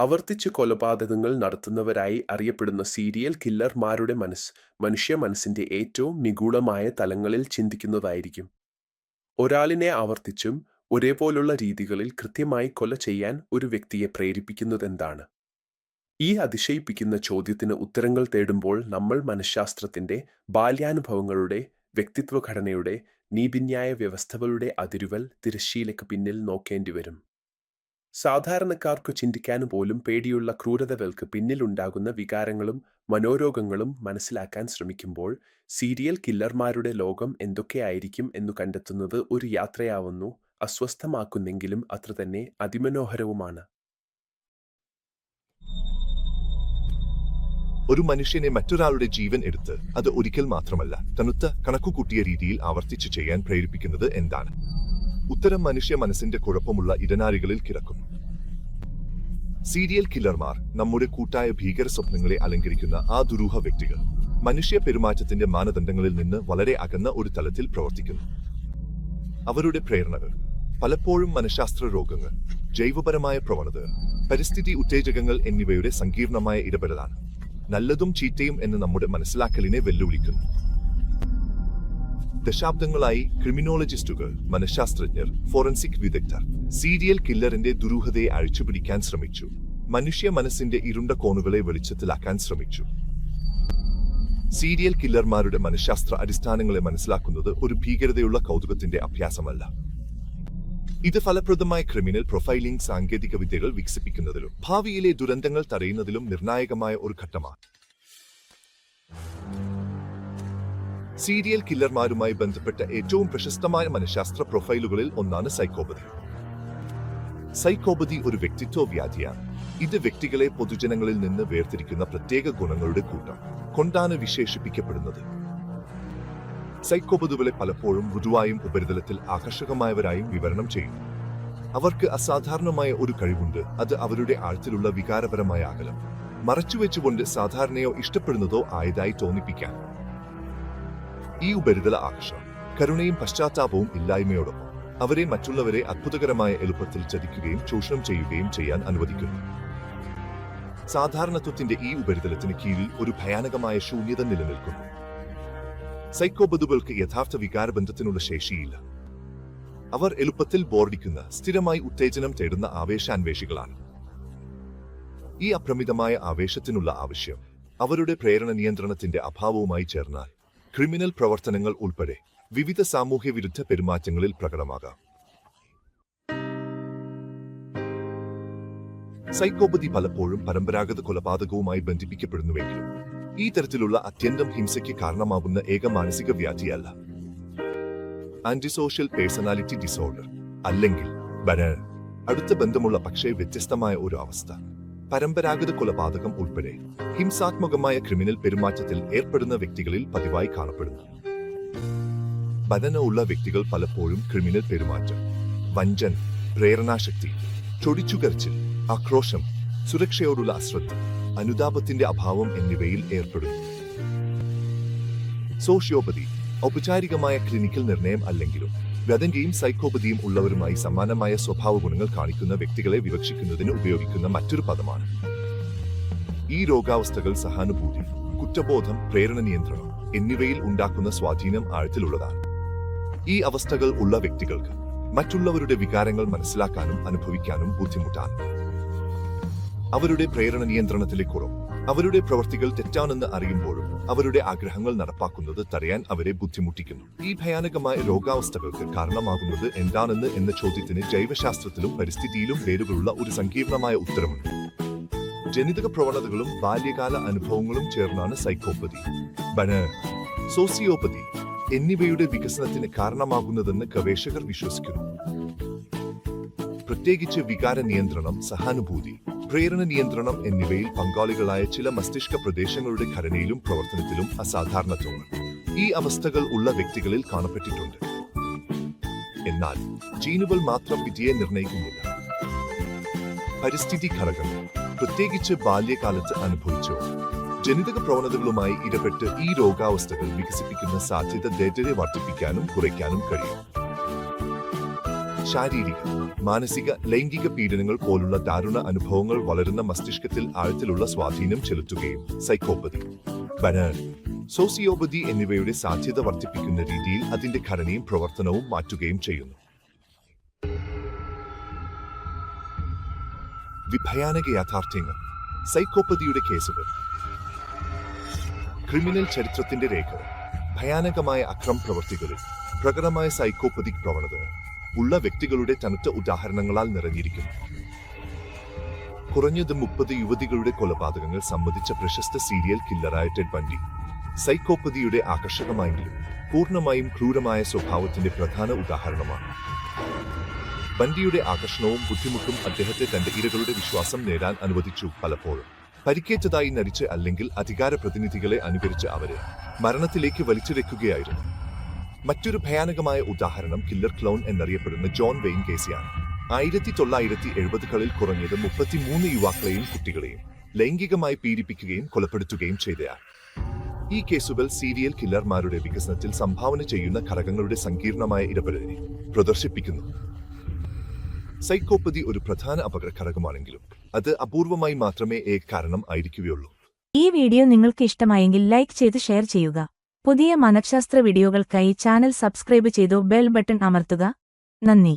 ആവർത്തിച്ച് കൊലപാതകങ്ങൾ നടത്തുന്നവരായി അറിയപ്പെടുന്ന സീരിയൽ കില്ലർമാരുടെ മനസ്സ് മനുഷ്യ മനസ്സിന്റെ ഏറ്റവും നിഗൂഢമായ തലങ്ങളിൽ ചിന്തിക്കുന്നതായിരിക്കും. ഒരാളിനെ ആവർത്തിച്ചും ഒരേപോലുള്ള രീതികളിൽ കൃത്യമായി കൊല ചെയ്യാൻ ഒരു വ്യക്തിയെ പ്രേരിപ്പിക്കുന്നതെന്താണ്? ഈ അതിശയിപ്പിക്കുന്ന ചോദ്യത്തിന് ഉത്തരങ്ങൾ തേടുമ്പോൾ നമ്മൾ മനഃശാസ്ത്രത്തിന്റെ, ബാല്യാനുഭവങ്ങളുടെ, വ്യക്തിത്വഘടനയുടെ, നീതിന്യായ വ്യവസ്ഥകളുടെ അതിരുവൽ തിരശ്ശീലയ്ക്ക് പിന്നിൽ നോക്കേണ്ടിവരും. സാധാരണക്കാർക്കു ചിന്തിക്കാൻ പോലും പേടിയുള്ള ക്രൂരതകൾക്ക് പിന്നിലുണ്ടാകുന്ന വികാരങ്ങളും മനോരോഗങ്ങളും മനസ്സിലാക്കാൻ ശ്രമിക്കുമ്പോൾ സീരിയൽ കില്ലർമാരുടെ ലോകം എന്തൊക്കെയായിരിക്കും എന്നു കണ്ടെത്തുന്നത് ഒരു യാത്രയാവുന്നു, അസ്വസ്ഥമാക്കുന്നെങ്കിലും അത്ര തന്നെ അതിമനോഹരവുമാണ്. ഒരു മനുഷ്യനെ മറ്റൊരാളുടെ ജീവൻ എടുത്ത് അത് ഒരിക്കൽ മാത്രമല്ല തണുത്ത കണക്കുകൂട്ടിയ രീതിയിൽ ആവർത്തിച്ച് ചെയ്യാൻ പ്രേരിപ്പിക്കുന്നത് എന്താണ് ഉത്തരം മനുഷ്യ മനസ്സിന്റെ കുഴപ്പമുള്ള ഇടനാഴികളിൽ കിടക്കുന്നു. സീരിയൽ കില്ലർമാർ നമ്മുടെ കൂട്ടായ ഭീകര സ്വപ്നങ്ങളെ അലങ്കരിക്കുന്ന ആ ദുരൂഹ വ്യക്തികൾ മനുഷ്യ പെരുമാറ്റത്തിന്റെ മാനദണ്ഡങ്ങളിൽ നിന്ന് വളരെ അകന്ന ഒരു തലത്തിൽ പ്രവർത്തിക്കുന്നു. അവരുടെ പ്രേരണകൾ പലപ്പോഴും മനഃശാസ്ത്ര രോഗങ്ങൾ ജൈവപരമായ പ്രവണത പരിസ്ഥിതി ഉത്തേജകങ്ങൾ എന്നിവയുടെ സങ്കീർണമായ ഇടപെടലാണ്. നല്ലതും ചീത്തയും എന്ന് നമ്മുടെ മനസ്സിലാക്കലിനെ വെല്ലുവിളിക്കുന്നു. ദശാബ്ദങ്ങളായി ക്രിമിനോളജിസ്റ്റുകൾ മനഃശാസ്ത്രജ്ഞർ ഫോറൻസിക് വിദഗ്ധർ സീരിയൽ കില്ലറിന്റെ ദുരൂഹതയെ അഴിച്ചുപിടിക്കാൻ ശ്രമിച്ചു. മനുഷ്യ മനസ്സിന്റെ ഇരുണ്ട കോണുകളെ വെളിച്ചത്തിലാക്കാൻ ശ്രമിച്ചു. സീരിയൽ കില്ലർമാരുടെ മനഃശാസ്ത്ര അടിസ്ഥാനങ്ങളെ മനസ്സിലാക്കുന്നത് ഒരു ഭീകരതയുള്ള കൗതുകത്തിന്റെ അഭ്യാസമല്ല. ഇത് ഫലപ്രദമായ ക്രിമിനൽ പ്രൊഫൈലിംഗ് സാങ്കേതിക വിദ്യകൾ വികസിപ്പിക്കുന്നതിലും ഭാവിയിലെ ദുരന്തങ്ങൾ തടയുന്നതിലും നിർണായകമായ ഒരു ഘട്ടമാണ്. സീരിയൽ കില്ലർമാരുമായി ബന്ധപ്പെട്ട ഏറ്റവും പ്രശസ്തമായ മനഃശാസ്ത്ര പ്രൊഫൈലുകളിൽ ഒന്നാണ് സൈക്കോപതി. സൈക്കോപതി ഒരു വ്യക്തിത്വ വ്യാധിയാണ്. ഇത് വ്യക്തികളെ പൊതുജനങ്ങളിൽ നിന്ന് വേർതിരിക്കുന്ന പ്രത്യേക ഗുണങ്ങളുടെ കൂട്ടം കൊണ്ടാണ് വിശേഷിപ്പിക്കപ്പെടുന്നത്. സൈക്കോപതുകളെ പലപ്പോഴും മൃദുവായും ഉപരിതലത്തിൽ ആകർഷകമായവരായും വിവരണം ചെയ്യുന്നു. അവർക്ക് അസാധാരണമായ ഒരു കഴിവുണ്ട്. അത് അവരുടെ ആഴത്തിലുള്ള വികാരപരമായ അകലം. മറച്ചുവെച്ചുകൊണ്ട് സാധാരണയോ ഇഷ്ടപ്പെടുന്നതോ ആയതായി തോന്നിപ്പിക്കാൻ ഈ ഉപരിതല ആകർഷ കരുണയും പശ്ചാത്താപവും ഇല്ലായ്മയോടൊപ്പം അവരെ മറ്റുള്ളവരെ അത്ഭുതകരമായ എളുപ്പത്തിൽ ചതിക്കുകയും ചൂഷണം ചെയ്യുകയും ചെയ്യാൻ അനുവദിക്കുന്നു. സാധാരണത്വത്തിന്റെ ഈ ഉപരിതലത്തിന് കീഴിൽ ഒരു ഭയാനകമായ ശൂന്യത നിലനിൽക്കുന്നു. സൈക്കോബദുകൾക്ക് യഥാർത്ഥ വികാരബന്ധത്തിനുള്ള ശേഷിയില്ല. അവർ എളുപ്പത്തിൽ ബോർഡിക്കുന്ന സ്ഥിരമായി ഉത്തേജനം തേടുന്ന ആവേശാന്വേഷികളാണ്. ഈ അപ്രമിതമായ ആവേശത്തിനുള്ള ആവശ്യം അവരുടെ പ്രേരണ നിയന്ത്രണത്തിന്റെ അഭാവവുമായി ചേർന്നാൽ ക്രിമിനൽ പ്രവർത്തനങ്ങൾ ഉൾപ്പെടെ വിവിധ സാമൂഹ്യ വിരുദ്ധ പെരുമാറ്റങ്ങളിൽ പ്രകടമാകാം. സൈക്കോപതി പലപ്പോഴും പരമ്പരാഗത കൊലപാതകവുമായി ബന്ധിപ്പിക്കപ്പെടുന്നുവെങ്കിലും ഈ തരത്തിലുള്ള അത്യന്തം ഹിംസയ്ക്ക് കാരണമാകുന്ന ഏക മാനസിക വ്യാധിയല്ല. ആന്റിസോഷ്യൽ പേഴ്സണാലിറ്റി ഡിസോർഡർ അല്ലെങ്കിൽ ബനർ അടുത്ത ബന്ധമുള്ള പക്ഷേ വ്യത്യസ്തമായ ഒരു അവസ്ഥ. പരമ്പരാഗത കൊലപാതകം ഉൾപ്പെടെ ഹിംസാത്മകമായ ക്രിമിനൽ പെരുമാറ്റത്തിൽ ഏർപ്പെടുന്ന വ്യക്തികളിൽ പതിവായി കാണപ്പെടുന്നു. ബലന ഉള്ള വ്യക്തികൾ പലപ്പോഴും ക്രിമിനൽ പെരുമാറ്റം വഞ്ചൻ പ്രേരണാശക്തി ചൊടിച്ചുകരച്ചിൽ ആക്രോശം സുരക്ഷയോടുള്ള അശ്രദ്ധ അനുതാപത്തിന്റെ അഭാവം എന്നിവയിൽ ഏർപ്പെടുന്നു. സോഷ്യോപതി ഔപചാരികമായ ക്ലിനിക്കൽ നിർണയം അല്ലെങ്കിലും വ്യതങ്കയും സൈക്കോപതിയും ഉള്ളവരുമായി സമാനമായ സ്വഭാവ ഗുണങ്ങൾ കാണിക്കുന്ന വ്യക്തികളെ വിവക്ഷിക്കുന്നതിന് ഉപയോഗിക്കുന്ന മറ്റൊരു പദമാണ്. ഈ രോഗാവസ്ഥകൾ സഹാനുഭൂതി കുറ്റബോധം പ്രേരണ നിയന്ത്രണം എന്നിവയിൽ ഉണ്ടാക്കുന്ന സ്വാധീനം ആഴത്തിലുള്ളതാണ്. ഈ അവസ്ഥകൾ ഉള്ള വ്യക്തികൾക്ക് മറ്റുള്ളവരുടെ വികാരങ്ങൾ മനസ്സിലാക്കാനും അനുഭവിക്കാനും ബുദ്ധിമുട്ടാണ്. അവരുടെ പ്രേരണ നിയന്ത്രണത്തിലെ കുറവ് അവരുടെ പ്രവർത്തികൾ തെറ്റാണെന്ന് അറിയുമ്പോഴും അവരുടെ ആഗ്രഹങ്ങൾ നടപ്പാക്കുന്നത് തടയാൻ അവരെ ബുദ്ധിമുട്ടിക്കുന്നു. ഈ ഭയാനകമായ രോഗാവസ്ഥകൾക്ക് കാരണമാകുന്നത് എന്താണെന്ന് എന്ന ചോദ്യത്തിന് ജൈവശാസ്ത്രത്തിലും പരിസ്ഥിതിയിലും പേരുകളുള്ള ഒരു സങ്കീർണമായ ഉത്തരമുണ്ട്. ജനിതക പ്രവണതകളും ബാല്യകാല അനുഭവങ്ങളും ചേർന്നാണ് സൈക്കോപ്പതി. ബന സോസിയോപ്പതി എന്നിവയുടെ വികസനത്തിന് കാരണമാകുന്നതെന്ന് ഗവേഷകർ വിശ്വസിക്കുന്നു. പ്രത്യേകിച്ച് വികാര നിയന്ത്രണം സഹാനുഭൂതി പ്രേരണ നിയന്ത്രണം എന്നിവയിൽ പങ്കാളികളായ ചില മസ്തിഷ്ക പ്രദേശങ്ങളുടെ ഘടനയിലും പ്രവർത്തനത്തിലും അസാധാരണത്വങ്ങൾ ഈ അവസ്ഥകൾ ഉള്ള വ്യക്തികളിൽ കാണപ്പെട്ടിട്ടുണ്ട്. എന്നാൽ ജീനുകൾ മാത്രം വിധിയെ നിർണയിക്കുന്നില്ല പരിസ്ഥിതി ഘടകങ്ങൾ പ്രത്യേകിച്ച് ബാല്യകാലത്ത് അനുഭവിച്ചോ. ജനിതക പ്രവണതകളുമായി ഇടപെട്ട് ഈ രോഗാവസ്ഥകൾ വികസിപ്പിക്കുന്ന സാധ്യത ദൈർഘ്യത്തെ വർദ്ധിപ്പിക്കാനും കുറയ്ക്കാനും കഴിയും. ശാരീരിക മാനസിക ലൈംഗിക പീഡനങ്ങൾ പോലുള്ള ദാരുണ അനുഭവങ്ങൾ വളരുന്ന മസ്തിഷ്കത്തിൽ ആഴത്തിലുള്ള സ്വാധീനം ചെലുത്തുകയും സൈക്കോപതി ബനർ സോസിയോപതി എന്നിവയുടെ സാധ്യത വർദ്ധിപ്പിക്കുന്ന രീതിയിൽ അതിന്റെ ഘടനയും പ്രവർത്തനവും മാറ്റുകയും ചെയ്യുന്നു. വിഭയാനക യാഥാർത്ഥ്യങ്ങൾ സൈക്കോപ്പതിയുടെ കേസുകൾ ക്രിമിനൽ ചരിത്രത്തിന്റെ രേഖകൾ ഭയാനകമായ അക്രമ പ്രവർത്തികളിൽ പ്രകടമായ സൈക്കോപ്പതിക് പ്രവണത ഉള്ള വ്യക്തികളുടെ തനുത്ത ഉദാഹരണങ്ങളാൽ നിറഞ്ഞിരിക്കുന്നു കുറഞ്ഞത് മുപ്പത് യുവതികളുടെ കൊലപാതകങ്ങൾ സംബന്ധിച്ച പ്രശസ്ത സീരിയൽ കില്ലറായ ടെഡ് ബണ്ടി. സൈക്കോപ്പതിയുടെ ആകർഷകമായെങ്കിലും പൂർണമായും ക്രൂരമായ സ്വഭാവത്തിന്റെ പ്രധാന ഉദാഹരണമാണ്. ബണ്ടിയുടെ ആകർഷണവും ബുദ്ധിമുട്ടും അദ്ദേഹത്തെ തന്റെ ഇരകളുടെ വിശ്വാസം നേടാൻ അനുവദിച്ചു പലപ്പോഴും. പരിക്കേറ്റതായി നടിച്ച് അല്ലെങ്കിൽ അധികാര പ്രതിനിധികളെ അനുകരിച്ച് അവരെ മരണത്തിലേക്ക് വലിച്ചിഴക്കുകയായിരുന്നു മറ്റൊരു ഭയാനകമായ ഉദാഹരണം കില്ലർ ക്ലോൺ എന്നറിയപ്പെടുന്ന ജോൺ വെയിൻ കേസിയാണ്. ആയിരത്തി തൊള്ളായിരത്തി എഴുപതുകളിൽ കുറഞ്ഞത് മുപ്പത്തിമൂന്ന് യുവാക്കളെയും കുട്ടികളെയും ലൈംഗികമായി പീഡിപ്പിക്കുകയും കൊലപ്പെടുത്തുകയും ചെയ്തയാൾ. ഈ കേസുകൾ സീരിയൽ കില്ലർമാരുടെ വികസനത്തിൽ സംഭാവന ചെയ്യുന്ന ഘടകങ്ങളുടെ സങ്കീർണമായ ഇടപെടലിനെ പ്രദർശിപ്പിക്കുന്നു. സൈക്കോപ്പതി ഒരു പ്രധാന അപകട ഘടകമാണെങ്കിലും അത് അപൂർവമായി മാത്രമേ ഏക കാരണം ആയിരിക്കുകയുള്ളൂ. ഈ വീഡിയോ നിങ്ങൾക്ക് ഇഷ്ടമായെങ്കിൽ ലൈക്ക് ചെയ്ത് ഷെയർ ചെയ്യുക. പുതിയ മനഃശാസ്ത്ര വീഡിയോകൾക്കായി ചാനൽ സബ്സ്ക്രൈബ് ചെയ്തു ബെൽ ബട്ടൺ അമർത്തുക. നന്ദി.